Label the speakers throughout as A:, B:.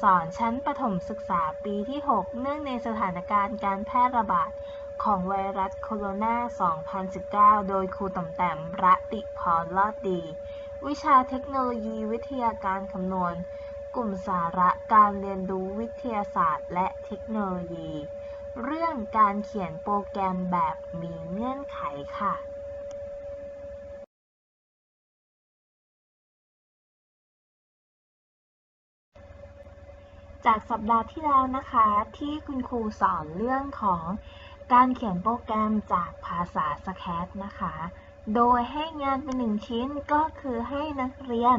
A: สอนชั้นประถมศึกษาปีที่ 6 เนื่องในสถานการณ์การแพร่ระบาดของไวรัสโคโรนา 2019 โดยครูต่อมแต้มระติพรลอดดี วิชาเทคโนโลยีวิทยาการคำนวณ กลุ่มสาระการเรียนรู้วิทยาศาสตร์ และเทคโนโลยี เรื่องการเขียนโปรแกรมแบบมีเงื่อนไขค่ะ จากสัปดาห์ที่แล้วนะคะ ที่คุณครูสอนเรื่องของการเขียนโปรแกรมจากภาษาสแคตนะคะ โดยให้งานเป็นหนึ่งชิ้นก็คือให้นักเรียน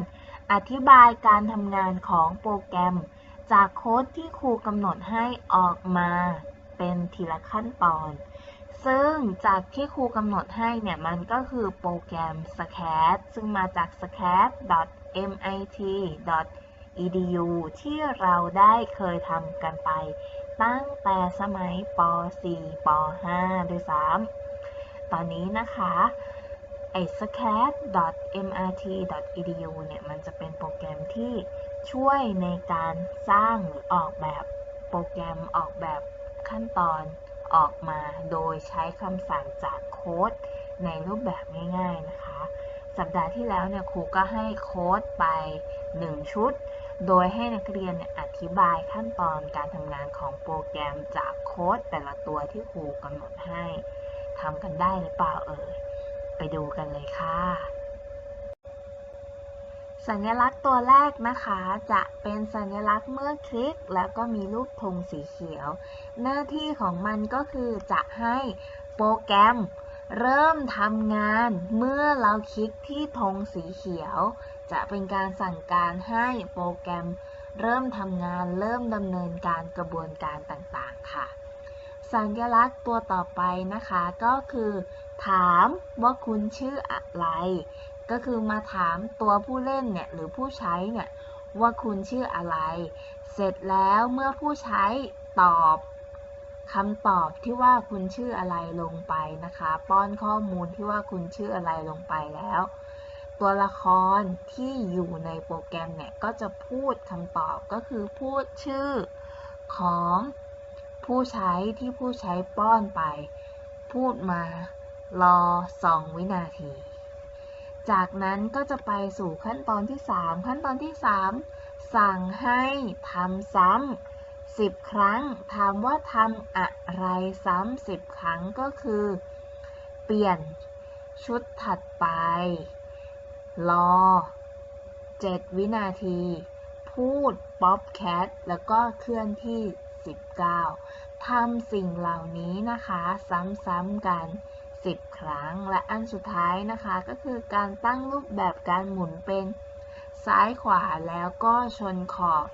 A: อธิบายการทำงานของโปรแกรม จากโค้ดที่ครูกำหนดให้ออกมาเป็นทีละขั้นตอน ซึ่งจากที่ครูกำหนดให้เนี่ย มันก็คือโปรแกรม SCAD ซึ่งมาจาก EDU ที่เราได้เคยทำกันไป ตั้งแต่สมัยป .4 ป .5 ด้วยซ้ำตอนนี้นะคะไอ้ scad.mrt.edu เนี่ยมันจะเป็นโปรแกรมที่ช่วยในการสร้างหรือออกแบบโปรแกรมออกแบบขั้นตอนออกมาโดยใช้คำสั่งจากโค้ดในรูปแบบง่าย ๆนะคะ สัปดาห์ที่แล้วเนี่ยครูก็ให้โค้ดไป 1 ชุด โดยให้นักเรียนอธิบายขั้นตอนการทำงานของโปรแกรมจากโค้ดแต่ละตัวที่ครูกำหนดให้ทำกันได้หรือเปล่าเอ่ย ไปดูกันเลยค่ะ สัญลักษณ์ตัวแรกนะคะ จะเป็นสัญลักษณ์เมื่อคลิก แล้วก็มีรูปธงสีเขียว หน้าที่ของมันก็คือจะให้โปรแกรม เริ่มทำงานเมื่อเราคลิกที่ธงสีเขียว จะเป็นการสั่งการให้โปรแกรม เริ่มทำงานเริ่มดำเนินการกระบวนการต่างๆ ค่ะ สัญลักษณ์ตัวต่อไปนะคะก็คือ ถามว่าคุณชื่ออะไร ก็คือมาถามตัวผู้เล่นเนี่ยหรือผู้ใช้เนี่ยว่าคุณชื่ออะไร เสร็จแล้วเมื่อผู้ใช้ตอบ คำตอบที่ว่าคุณชื่ออะไรลงไปนะคะ ป้อนข้อมูลที่ว่าคุณชื่ออะไรลงไปแล้ว ตัวละครที่อยู่ในโปรแกรมเนี่ยก็จะพูดคำตอบก็คือพูดชื่อของผู้ใช้ที่ผู้ใช้ป้อนไป พูดมารอ 2 วินาที จากนั้นก็จะไปสู่ขั้นตอนที่ 3 ขั้นตอนที่ 3 สั่งให้ทำซ้ำ 10 ครั้ง ถามว่าทำอะไรซ้ำ10 ครั้งก็คือ เปลี่ยนชุดถัดไป รอ 7 วินาที พูดป๊อปแคทแล้วก็เคลื่อนที่ 19 ทำสิ่งเหล่านี้นะคะ ซ้ำๆกัน 10 ครั้ง และอันสุดท้ายนะคะก็คือการตั้งรูปแบบการหมุนเป็นซ้ายขวาแล้วก็ชนขอบ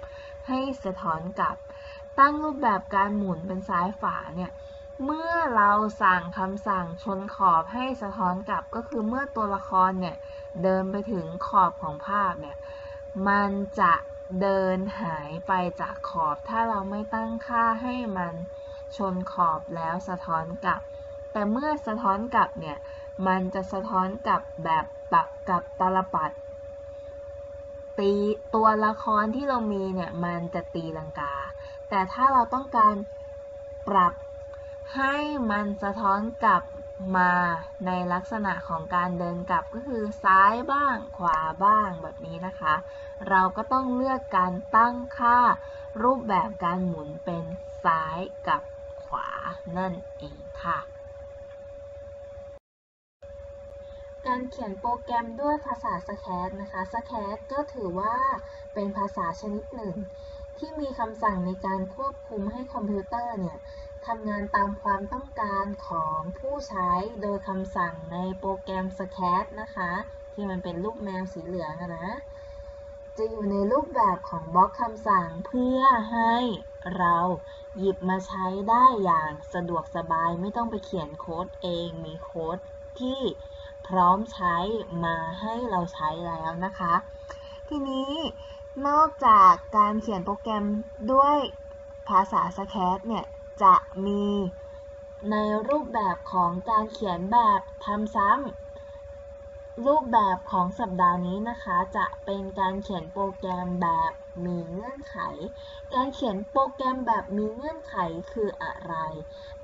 A: ให้สะท้อนกลับ ตั้งรูปแบบการหมุนเป็นซ้ายฝาเนี่ย เมื่อเราสั่งคำสั่งชนขอบให้สะท้อนกลับก็คือเมื่อตัวละครเนี่ยเดินไปถึงขอบของภาพเนี่ย มันจะเดินหายไปจากขอบ ถ้าเราไม่ตั้งค่าให้มันชนขอบแล้วสะท้อนกลับ แต่เมื่อสะท้อนกลับเนี่ย มันจะสะท้อนกลับแบบตักกับตลปัดตีตัวละครที่เรามีเนี่ย มันจะตีลังกา แต่ถ้าเราต้องการปรับให้มันสะท้อนกลับมาในลักษณะของการเดินกลับก็คือซ้ายบ้างขวาบ้างแบบนี้นะคะ เราก็ต้องเลือกการตั้งค่ารูปแบบการหมุนเป็นซ้ายกับขวานั่นเองค่ะ การเขียนโปรแกรมด้วยภาษา SCAD นะคะ SCAD ก็ถือว่าเป็นภาษาชนิดหนึ่ง ที่มีคำสั่งในการควบคุมให้คอมพิวเตอร์เนี่ยทำงานตามความต้องการของผู้ใช้โดยคำสั่งในโปรแกรม SCAD นะคะ ที่มันเป็นรูปแมวสีเหลืองนะ จะอยู่ในรูปแบบของบล็อกคำสั่งเพื่อให้เราหยิบมาใช้ได้อย่างสะดวกสบายไม่ต้องไปเขียนโค้ดเองมีโค้ดที่พร้อมใช้มาให้เราใช้แล้วนะคะ ทีนี้ นอกจากการเขียนโปรแกรมด้วยภาษา SCAD เนี่ย จะมีในรูปแบบของการเขียนแบบทำซ้ำรูปแบบของสัปดาห์นี้นะคะ จะเป็นการเขียนโปรแกรมแบบมีเงื่อนไข การเขียนโปรแกรมแบบมีเงื่อนไขคืออะไร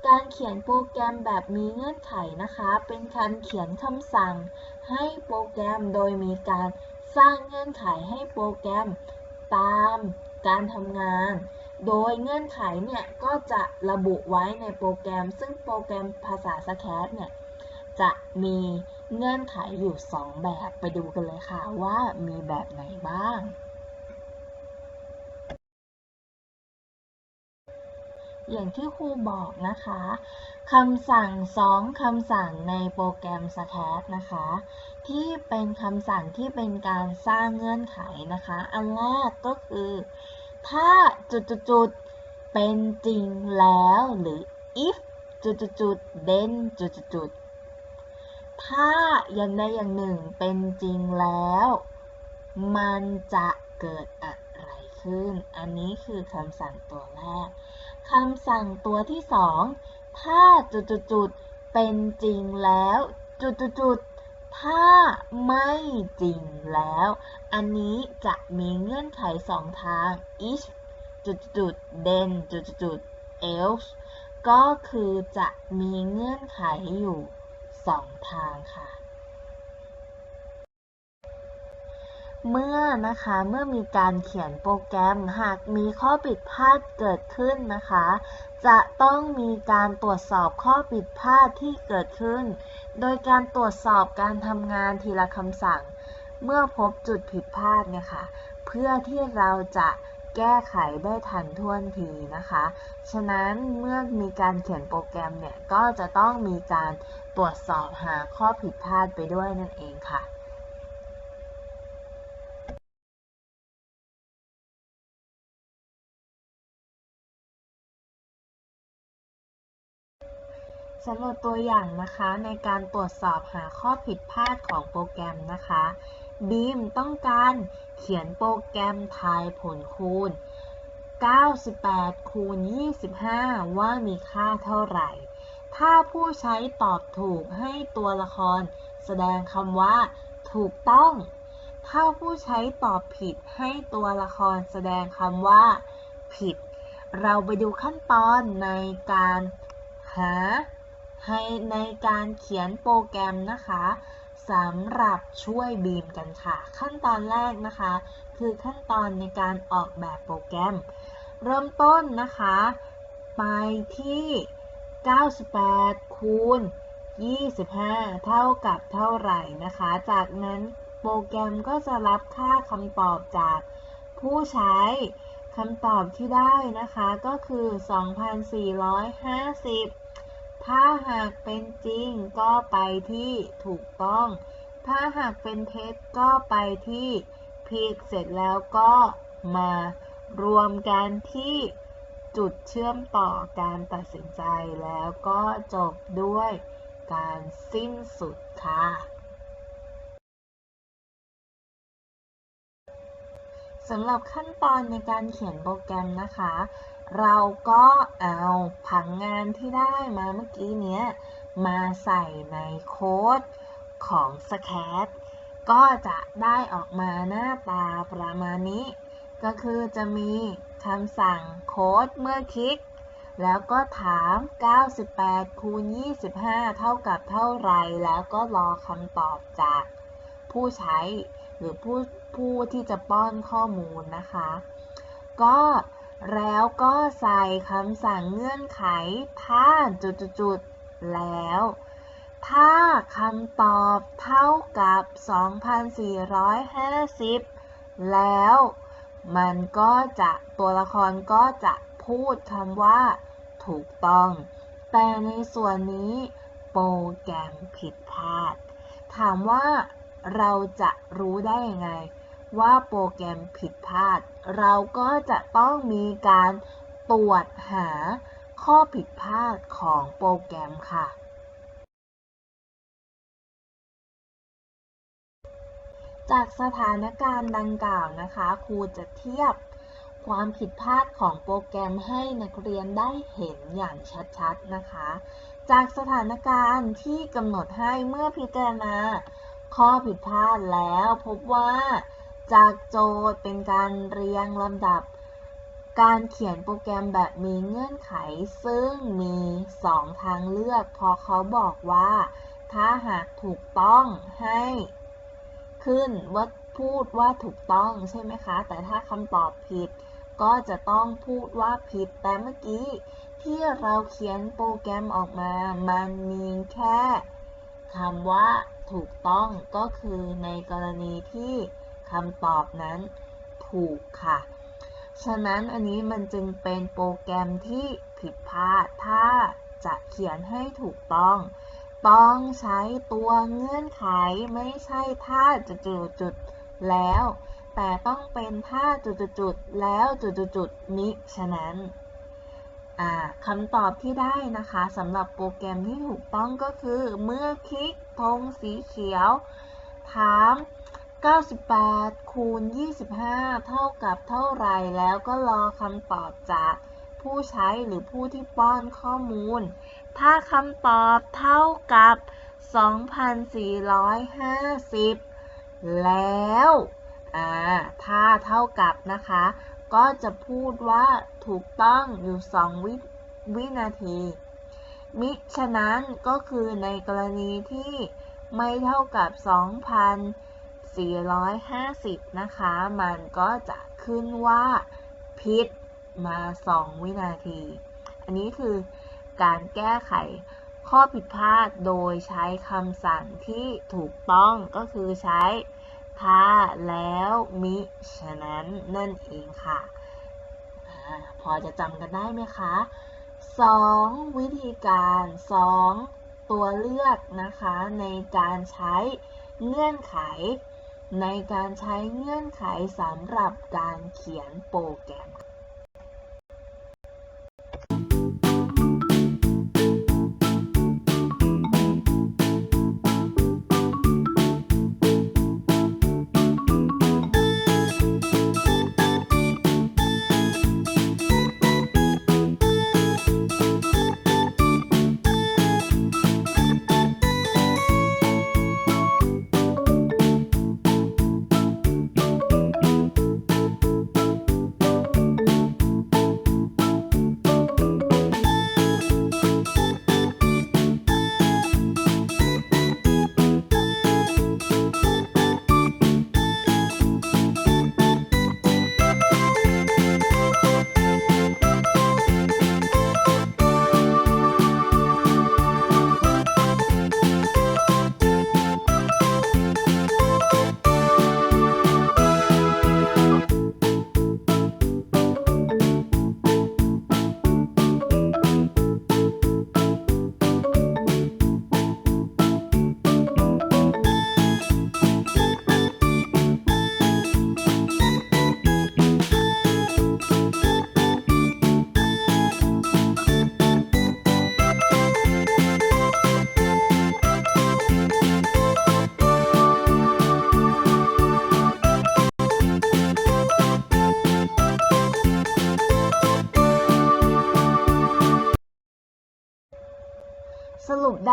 A: การเขียนโปรแกรมแบบมีเงื่อนไขนะคะ เป็นการเขียนคำสั่งให้โปรแกรมโดยมีการ สร้างเงื่อนไขให้โปรแกรมตามการทำงาน โดยเงื่อนไขเนี่ยก็จะระบุไว้ในโปรแกรม ซึ่งโปรแกรมภาษาสแครเนี่ยจะมีเงื่อนไขอยู่ 2 แบบไปดูกันเลยค่ะว่ามีแบบไหนบ้าง อย่างที่ครูบอกนะคะคำสั่งสองคำสั่งในโปรแกรม s c a t นะคะ ที่เป็นคำสั่งที่เป็นการสร้างเงื่อนไขนะคะ อันแรกก็คือ ถ้าจุดๆเป็นจริงแล้วหรือ if จุดๆๆ then จุดๆถ้าอย่างใดอย่างหนึ่งเป็นจริงแล้ว มันจะเกิดอะไรขึ้น อันนี้คือคำสั่งตัวแรก คำสั่งตัวที่สองถ้าจุดๆๆเป็นจริงแล้ว จุดๆๆถ้าไม่จริงแล้ว อันนี้จะมีเงื่อนไขสองทาง if จุดๆ then จุดๆ else ก็คือจะมีเงื่อนไขอยู่สองทางค่ะ เมื่อนะคะเมื่อมีการเขียนโปรแกรมหากมีข้อผิดพลาดเกิดขึ้นนะคะ จะต้องมีการตรวจสอบข้อผิดพลาดที่เกิดขึ้น โดยการตรวจสอบการทำงานทีละคำสั่ง เมื่อพบจุดผิดพลาดเนี่ยค่ะเพื่อที่เราจะแก้ไขได้ทันท่วนทีนะคะ ฉะนั้นเมื่อมีการเขียนโปรแกรมเนี่ยก็จะต้องมีการตรวจสอบหาข้อผิดพลาดไปด้วยนั่นเองค่ะ สำหรับตัวอย่างนะคะในการตรวจสอบหาข้อผิดพลาดของโปรแกรมนะคะบีมต้องการเขียนโปรแกรมทายผลคูณ 98 คูณ 25 ว่ามีค่าเท่าไหร่ ถ้าผู้ใช้ตอบถูกให้ตัวละคร แสดงคำว่า ถูกต้อง ถ้าผู้ใช้ตอบผิดให้ตัวละครแสดงคำว่า ผิด เราไปดูขั้นตอนในการหา ให้ในการเขียนโปรแกรมนะคะสำหรับช่วยบีมกันค่ะ ขั้นตอนแรกนะคะ คือขั้นตอนในการออกแบบโปรแกรม เริ่มต้นนะคะ ไปที่ 98 คูณ 25 เท่ากับเท่าไหร่นะคะ จากนั้นโปรแกรมก็จะรับค่าคำตอบจากผู้ใช้คำตอบที่ได้นะคะก็คือ 2,450 ถ้าหากเป็นจริงก็ไปที่ถูกต้อง ถ้าหากเป็นเท็จก็ไปที่ผิดเสร็จแล้วก็มารวมกันที่จุดเชื่อมต่อการตัดสินใจแล้วก็จบด้วยการสิ้นสุดค่ะ สำหรับขั้นตอนในการเขียนโปรแกรมนะคะ เราก็เอาผังงานที่ได้มาเมื่อกี้เนี้ย มาใส่ในโค้ดของ s c a t ก็จะได้ออกมาหน้าตาประมาณนี้ ก็คือจะมีคำสั่งโค้ดเมื่อคลิก แล้วก็ถาม 98 คูณ 25 เท่ากับเท่าไร แล้วก็รอคำตอบจากผู้ใช้หรือผู้ผู้ที่จะป้อนข้อมูลนะคะ ก็ แล้วก็ใส่คำสั่งเงื่อนไข ถ้าจุดๆๆแล้ว ถ้าคำตอบเท่ากับ 2,450 แล้ว มันก็จะตัวละครก็จะพูดคำว่า ถูกต้อง แต่ในส่วนนี้โปรแกรมผิดพลาด ถามว่าเราจะรู้ได้ยังไง ว่าโปรแกรมผิดพลาด เราก็จะต้องมีการตรวจหาข้อผิดพลาดของโปรแกรมค่ะ จากสถานการณ์ดังกล่าวนะคะ ครูจะเทียบความผิดพลาดของโปรแกรมให้นักเรียนได้เห็นอย่างชัดๆนะคะ จากสถานการณ์ที่กำหนดให้เมื่อพิจารณาข้อผิดพลาดแล้วพบว่า จากโจทย์เป็นการเรียงลำดับ การเขียนโปรแกรมแบบมีเงื่อนไข ซึ่งมี 2 ทางเลือก พอเขาบอกว่า ถ้าหากถูกต้องให้ขึ้นว่าพูดว่าถูกต้องใช่ไหมคะ แต่ถ้าคำตอบผิด ก็จะต้องพูดว่าผิด แต่เมื่อกี้ที่เราเขียนโปรแกรมออกมา มันมีแค่คำว่าถูกต้องก็คือในกรณีที่ คำตอบนั้นถูกค่ะ ฉะนั้นอันนี้มันจึงเป็นโปรแกรมที่ผิดพลาด ถ้าจะเขียนให้ถูกต้อง ต้องใช้ตัวเงื่อนไขไม่ใช่ถ้าจุดๆๆแล้ว แต่ต้องเป็นถ้าจุดๆๆแล้วจุดๆๆมิฉะนั้นคำตอบที่ได้นะคะสำหรับโปรแกรมที่ถูกต้องก็คือ เมื่อคลิกธงสีเขียว ถาม 98 คูณ 25 เท่ากับเท่าไรแล้วก็รอคำตอบจากผู้ใช้หรือผู้ที่ป้อนข้อมูล ถ้าคำตอบเท่ากับ 2,450 แล้วอ่าถ้าเท่ากับนะคะ ก็จะพูดว่าถูกต้องอยู่ 2 วิวินาที มิฉะนั้นก็คือในกรณีที่ไม่เท่ากับ 450 นะคะ มันก็จะขึ้นว่าผิดมา 2 วินาที อันนี้คือการแก้ไขข้อผิดพลาดโดยใช้คำสั่งที่ถูกต้องก็คือใช้ ถ้าแล้วมิฉะนั้นนั่นเองค่ะอพอจะจำกันได้ไหมคะ 2 วิธีการ 2 ตัวเลือกนะคะในการใช้เงื่อนไข ในการใช้เงื่อนไขสำหรับการเขียนโปรแกรม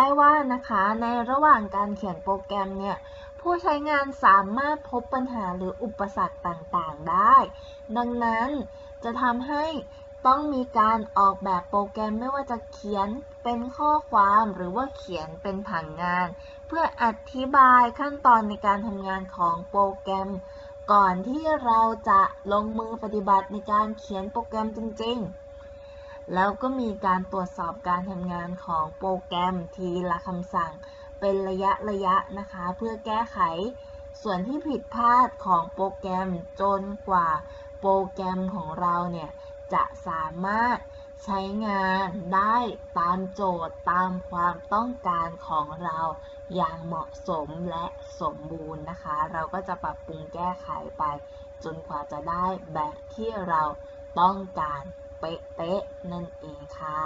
A: ได้ว่านะคะในระหว่างการเขียนโปรแกรมเนี่ยผู้ใช้งานสามารถพบปัญหาหรืออุปสรรคต่างๆได้ ดังนั้นจะทำให้ต้องมีการออกแบบโปรแกรมไม่ว่าจะเขียนเป็นข้อความหรือว่าเขียนเป็นผังงาน เพื่ออธิบายขั้นตอนในการทำงานของโปรแกรม ก่อนที่เราจะลงมือปฏิบัติในการเขียนโปรแกรมจริง ๆ แล้วก็มีการตรวจสอบการทำงานของโปรแกรมทีละคำสั่ง เป็นระยะระยะนะคะ เพื่อแก้ไขส่วนที่ผิดพลาดของโปรแกรมจนกว่าโปรแกรมของเราเนี่ย จะสามารถใช้งานได้ตามโจทย์ตามความต้องการของเราอย่างเหมาะสมและสมบูรณ์นะคะ เราก็จะปรับปรุงแก้ไขไป จนกว่าจะได้แบบที่เราต้องการ เป๊ะๆนั่นเองค่ะ